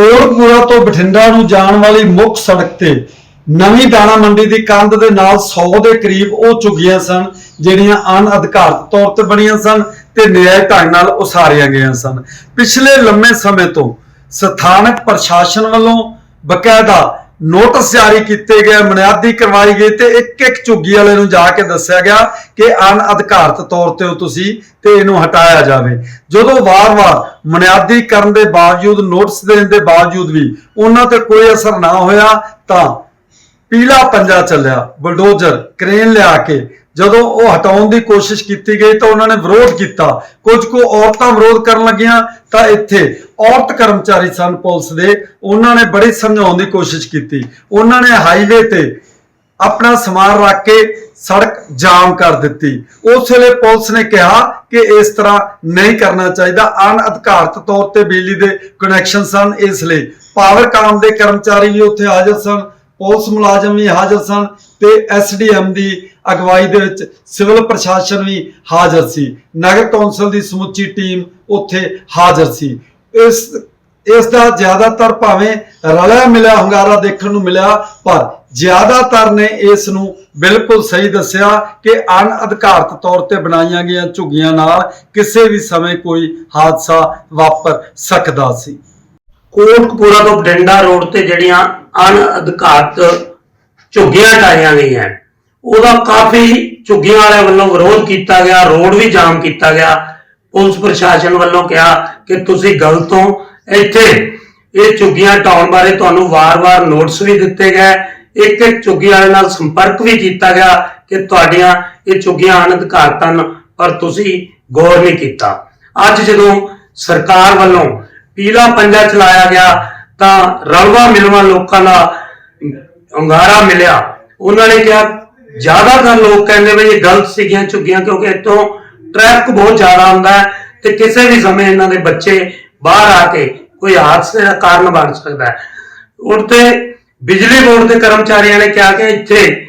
ਕੋਟਪੂਰਾ ਤੋਂ ਬਠਿੰਡਾ ਨੂੰ ਜਾਣ ਵਾਲੀ ਮੁੱਖ ਸੜਕ ਤੇ ਨਵੀਂ ਦਾਣਾ ਮੰਡੀ ਦੀ ਕੰਧ ਦੇ ਨਾਲ 100 ਦੇ ਕਰੀਬ ਉਹ ਚੁਗੀਆਂ ਸਨ, ਜਿਹੜੀਆਂ ਅਨਅਧਿਕਾਰਤ ਤੌਰ ਤੇ ਬਣੀਆਂ ਸਨ ਤੇ ਨਿਆਇ ਢੰਗ ਨਾਲ ਉਸਾਰੀਆਂ ਗਈਆਂ ਸਨ। ਪਿਛਲੇ ਲੰਮੇ ਸਮੇਂ ਤੋਂ ਸਥਾਨਕ ਪ੍ਰਸ਼ਾਸਨ ਵੱਲੋਂ ਬਕਾਇਦਾ ਨੋਟਿਸ ਜਾਰੀ ਕੀਤੇ ਗਏ ਬੁਨਿਆਦੀ ਕਰਵਾਈ ਗਈ ਤੇ ਇੱਕ ਇੱਕ ਝੁੱਗੀ ਵਾਲੇ ਨੂੰ ਜਾ ਕੇ ਦੱਸਿਆ ਗਿਆ ਕਿ ਅਨਅਧਿਕਾਰਤ ਤੌਰ ਤੇ ਉਹ ਤੁਸੀਂ ਤੇ ਇਹਨੂੰ ਹਟਾਇਆ ਜਾਵੇ। ਜਦੋਂ ਵਾਰ-ਵਾਰ ਬੁਨਿਆਦੀ ਕਰਨ ਦੇ ਬਾਵਜੂਦ, ਨੋਟਿਸ ਦੇਣ ਦੇ ਬਾਵਜੂਦ ਵੀ ਉਹਨਾਂ ਤੇ ਕੋਈ ਅਸਰ ਨਾ ਹੋਇਆ ਤਾਂ ਪੀਲਾ ਪੰਜਾ ਚੱਲਿਆ, ਬਲਡੋਜ਼ਰ, ਕ੍ਰੇਨ ਲਿਆ ਕੇ ਜਦੋਂ ਉਹ ਹਟਾਉਣ ਦੀ ਕੋਸ਼ਿਸ਼ ਕੀਤੀ ਗਈ ਤਾਂ ਉਹਨਾਂ ਨੇ ਵਿਰੋਧ ਕੀਤਾ। ਕੁਝ ਕੁ ਔਰਤਾਂ ਵਿਰੋਧ ਕਰਨ ਲੱਗੀਆਂ ਤਾਂ ਇੱਥੇ ਔਰਤ ਕਰਮਚਾਰੀ ਸਨ ਪੁਲਿਸ ਦੇ। ਉਹਨਾਂ ਨੇ ਬੜੀ ਸਮਝਾਉਣ ਦੀ ਕੋਸ਼ਿਸ਼ ਕੀਤੀ। ਉਹਨਾਂ ਨੇ ਹਾਈਵੇ ਤੇ ਆਪਣਾ ਸਮਾਨ ਰੱਖ ਕੇ ਸੜਕ ਜਾਮ ਕਰ ਦਿੱਤੀ। ਉਸ ਵੇਲੇ ਪੁਲਿਸ ਨੇ ਕਿਹਾ ਕਿ ਇਸ ਤਰ੍ਹਾਂ ਨਹੀਂ ਕਰਨਾ ਚਾਹੀਦਾ। ਅਨਅਧਿਕਾਰਤ ਤੌਰ ਤੇ ਬਿਜਲੀ ਦੇ ਕਨੈਕਸ਼ਨ ਸਨ। ਇਸ ਲਈ ਪਾਵਰਕਾਮ ਦੇ ਕਰਮਚਾਰੀ ਵੀ ਉੱਥੇ ਹਾਜ਼ਰ ਸਨ। ਪੁਲਿਸ ਮੁਲਾਜ਼ਮ ਵੀ ਹਾਜ਼ਰ ਸਨ ਤੇ ਐਸਡੀਐਮ ਦੀ ਅਗਵਾਈ ਦੇ ਵਿੱਚ ਸਿਵਲ ਪ੍ਰਸ਼ਾਸਨ ਵੀ ਹਾਜ਼ਰ ਸੀ। ਨਗਰ ਕੌਂਸਲ ਦੀ ਸਮੁੱਚੀ ਟੀਮ ਉੱਥੇ ਹਾਜ਼ਰ ਸੀ। ਇਸ ਇਸ ਦਾ ਜ਼ਿਆਦਾਤਰ ਭਾਵੇਂ ਰਲਿਆ ਮਿਲਿਆ ਹੰਗਾਰਾ ਦੇਖਣ ਨੂੰ ਮਿਲਿਆ, ਪਰ ਜ਼ਿਆਦਾਤਰ ਨੇ ਇਸ ਨੂੰ ਬਿਲਕੁਲ ਸਹੀ ਦੱਸਿਆ ਕਿ ਅਨਅਧਿਕਾਰਤ ਤੌਰ ਤੇ ਬਣਾਈਆਂ ਗਈਆਂ ਝੁੱਗੀਆਂ ਨਾਲ ਕਿਸੇ ਵੀ ਸਮੇਂ ਕੋਈ ਹਾਦਸਾ ਵਾਪਰ ਸਕਦਾ ਸੀ। ਕੋਟਕਪੂਰਾ ਤੋਂ ਬਠਿੰਡਾ ਰੋਡ ਤੇ ਜਿਹੜੀਆਂ ਅਣਅਧਿਕਾਰਤ ਝੁੱਗੀਆਂ ਢਾਈਆਂ ਗਈਆਂ ਉਹਦਾ ਕਾਫੀ ਝੁੱਗੀਆਂ ਵਾਲਿਆਂ ਵੱਲੋਂ ਵਿਰੋਧ ਕੀਤਾ ਗਿਆ, ਰੋਡ ਵੀ ਜਾਮ ਕੀਤਾ ਗਿਆ। ਪੁਲਿਸ ਪ੍ਰਸ਼ਾਸਨ ਵੱਲੋਂ ਕਿਹਾ ਕਿ ਤੁਸੀਂ ਗਲਤ ਹੋ। ਇੱਥੇ ਇਹ ਝੁੱਗੀਆਂ ਢਾਉਣ ਬਾਰੇ ਤੁਹਾਨੂੰ ਵਾਰ-ਵਾਰ ਨੋਟਿਸ ਵੀ ਦਿੱਤੇ ਗਏ। ਇੱਕ ਇੱਕ ਝੁੱਗੀ ਵਾਲੇ ਨਾਲ ਸੰਪਰਕ ਵੀ ਕੀਤਾ ਗਿਆ ਕਿ ਤੁਹਾਡੀਆਂ ਇਹ ਝੁੱਗੀਆਂ ਅਣਅਧਿਕਾਰਤ ਹਨ, ਪਰ ਤੁਸੀਂ ਗੌਰ ਨਹੀਂ ਕੀਤਾ। ਅੱਜ ਜਦੋਂ ਸਰਕਾਰ ਵੱਲੋਂ ਪੀਲਾ ਪੰਜਾ ਚਲਾਇਆ ਗਿਆ, ਤਾਂ ਰਲਵਾ ਮਿਲਵਾ ਲੋਕਾਂ ਦਾ ਅੰਗਾਰਾ ਮਿਲਿਆ। ਉਹਨਾਂ ਨੇ ਕਿਹਾ, ਜ਼ਿਆਦਾਤਰ ਲੋਕ ਕਹਿੰਦੇ ਵੀ ਇਹ ਗਲਤ ਸੀਗੀਆਂ ਝੁੱਗੀਆਂ, ਕਿਉਂਕਿ ਇੱਥੋਂ ਟ੍ਰੈਫਿਕ ਬਹੁਤ ਜ਼ਿਆਦਾ ਹੁੰਦਾ ਹੈ ਤੇ ਕਿਸੇ ਵੀ ਸਮੇਂ ਇਹਨਾਂ ਦੇ ਬੱਚੇ ਬਾਹਰ ਆ ਕੇ ਕੋਈ ਹਾਦਸੇ ਦਾ ਕਾਰਨ ਬਣ ਸਕਦਾ ਹੈ। ਉੱਤੇ ਬਿਜਲੀ ਬੋਰਡ ਦੇ ਕਰਮਚਾਰੀਆਂ ਨੇ ਕਿਹਾ ਕਿ ਇੱਥੇ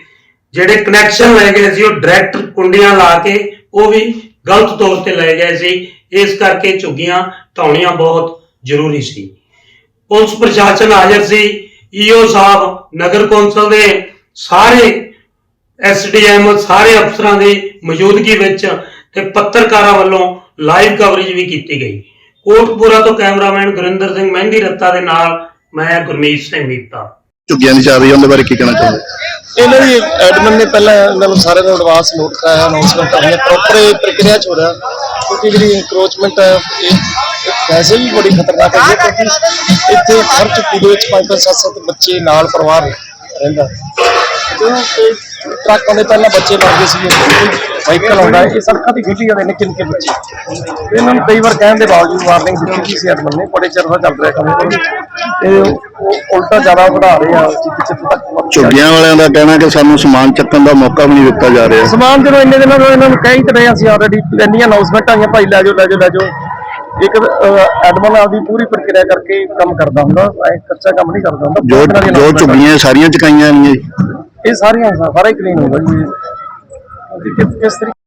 ਜਿਹੜੇ ਕਨੈਕਸ਼ਨ ਲੈ ਗਏ ਸੀ, ਉਹ ਡਾਇਰੈਕਟ ਕੁੰਡੀਆਂ ਲਾ ਕੇ ਉਹ ਵੀ ਗਲਤ ਤੌਰ ਤੇ ਲੈ ਗਏ ਸੀ। ਇਸ ਕਰਕੇ ਝੁੱਗੀਆਂ ਢਾਉਣੀਆਂ ਬਹੁਤ ਜ਼ਰੂਰੀ ਸੀ। ਪੁਲਿਸ ਪ੍ਰਸ਼ਾਸਨ ਹਾਜ਼ਰ ਸੀ। ਈਓ ਸਾਹਿਬ ਨਗਰ ਕੌਂਸਲ ਦੇ ਸਾਰੇ ਐਸਡੀਐਮ ਸਾਰੇ ਅਫਸਰਾਂ ਦੀ ਮੌਜੂਦਗੀ ਵਿੱਚ ਤੇ ਪੱਤਰਕਾਰਾਂ ਵੱਲੋਂ ਲਾਈਵ ਕਵਰੇਜ ਵੀ ਕੀਤੀ ਗਈ। ਕੋਟਪੂਰਾ ਤੋਂ ਕੈਮਰਾਮੈਨ ਗੁਰਿੰਦਰ ਸਿੰਘ ਮਹਿੰਦੀ ਰੱਤਾ ਦੇ ਨਾਲ ਮੈਂ ਗੁਰਮੀਤ ਸਿੰਘ ਮੀਤਾ। ਝੁੱਗੀਆਂ ਦੀ ਚੱਲ ਰਹੀ ਹੈ ਉਹਦੇ ਬਾਰੇ ਕੀ ਕਹਿਣਾ ਚਾਹੁੰਦੇ? ਇਹਨਾਂ ਦੀ ਐਡਮਿਨ ਨੇ ਪਹਿਲਾਂ ਇਹਨਾਂ ਨੂੰ ਸਾਰਿਆਂ ਨੂੰ ਐਡਵਾਂਸ ਨੋਟ ਕਰਾਇਆ ਅਨਾਉਂਸਮੈਂਟ ਹੋਈ ਪ੍ਰੋਪਰ ਪ੍ਰਕਿਰਿਆ ਚ ਹੋ ਰਿਹਾ। ਕਿਉਂਕਿ ਜਿਹੜੀ ਇਨਕਰੋਚਮੈਂਟ ਹੈ, ਇਹ ਇਹ ਵੈਸੇ ਵੀ ਬੜੀ ਖਤਰਨਾਕ ਹੈ ਕਿਉਂਕਿ ਇੱਥੇ ਹਰ ਝੁੱਗੀ ਦੇ ਵਿੱਚ ਪੰਜ ਪੰਜ ਸੱਤ ਸੱਤ ਬੱਚੇ ਨਾਲ ਪਰਿਵਾਰ ਰਹਿੰਦਾ ਤੇ ਟਰੱਕ ਆਉਂਦੇ ਪਹਿਲਾਂ ਬੱਚੇ ਲੱਗਦੇ ਸੀ ਵਾਹੀਕਲ ਆਉਂਦਾ ਹੈ, ਇਹ ਸੜਕਾਂ ਦੀ ਖੇਡੀ ਜਾਂਦੇ ਨਿੱਕੇ ਨਿੱਕੇ ਬੱਚੇ। ਤੇ ਇਹਨਾਂ ਨੂੰ ਕਈ ਵਾਰ ਕਹਿਣ ਦੇ ਬਾਵਜੂਦ ਵਾਰਨਿੰਗ ਦਿੱਤੀ ਗਈ ਸੀ ਐਡਮਿਨ ਨੇ ਬੜੇ ਚਿਰ ਦਾ ਚੱਲ ਰਿਹਾ ਕੰਮ ਤੇ। ਉਹ ਉਹ ਉਲਟਾ ਜ਼ਿਆਦਾ ਵਧਾ ਰਹੇ ਆ ਜਿੱਥੇ ਤੱਕ। ਝੁੱਗੀਆਂ ਵਾਲਿਆਂ ਦਾ ਕਹਿਣਾ ਕਿ ਸਾਨੂੰ ਸਮਾਨ ਚੱਕਣ ਦਾ ਮੌਕਾ ਵੀ ਨਹੀਂ ਦਿੱਤਾ ਜਾ ਰਿਹਾ। ਸਮਾਨ ਜਦੋਂ ਇੰਨੇ ਦਿਨਾਂ ਤੋਂ ਇਹਨਾਂ ਨੂੰ ਕਹਿ ਹੀ ਤੇ ਰਹੇ ਅਸੀਂ ਆਲਰੇਡੀ ਇੰਨੀਆਂ ਅਨਾਉਂਸਮੈਂਟ ਆਈਆਂ ਭਾਈ ਲੈ ਜਾਓ ਲੈ ਜਾਓ ਲੈ ਜਾਓ। ਇੱਕ ਐਡਮਨ ਆਪਦੀ ਪੂਰੀ ਪ੍ਰਕਿਰਿਆ ਕਰਕੇ ਕੰਮ ਕਰਦਾ ਹੁੰਦਾ। ਐ ਕੱਚਾ ਕੰਮ ਨਹੀਂ ਕਰਦਾ ਹੁੰਦਾ। ਜੋ ਜੋ ਸਾਰੀਆਂ ਚਕਾਈਆਂ ਨਹੀਂ ਇਹ ਸਾਰੀਆਂ ਸਾਰਾ ਹੀ ਕਲੀਨ ਹੋਊਗਾ ਜੀ। ਕਿਸ ਤਰੀਕੇ